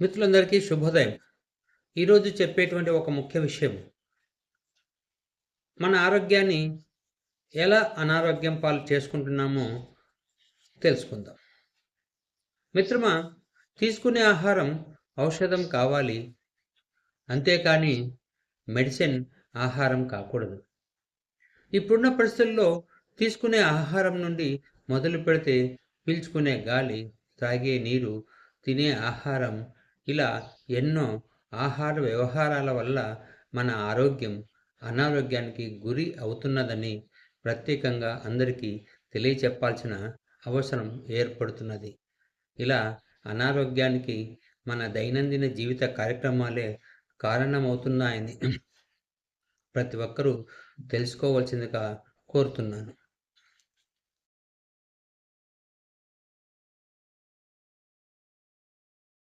మిత్రులందరికీ శుభోదయం. ఈరోజు చెప్పేటువంటి ఒక ముఖ్య విషయం. మన ఆరోగ్యాన్ని ఎలా అనారోగ్యం పాలు చేసుకుంటున్నామో తెలుసుకుందాం. మిత్రమా తీసుకునే ఆహారం ఔషధం కావాలి. అంతేకాని మెడిసిన్ ఆహారం కాకూడదు. ఇప్పుడున్న పరిస్థితుల్లో తీసుకునే ఆహారం నుండి మొదలు పెడితే పీల్చుకునే గాలి తాగే నీరు తినే ఆహారం ఇలా ఎన్నో ఆహార వ్యవహారాల వల్ల మన ఆరోగ్యం అనారోగ్యానికి గురి అవుతున్నదని ప్రత్యేకంగా అందరికీ తెలియచెప్పాల్సిన అవసరం ఏర్పడుతున్నది. ఇలా అనారోగ్యానికి మన దైనందిన జీవిత కార్యక్రమాలే కారణమవుతున్నాయని ప్రతి ఒక్కరూ తెలుసుకోవాల్సిందిగా కోరుతున్నాను.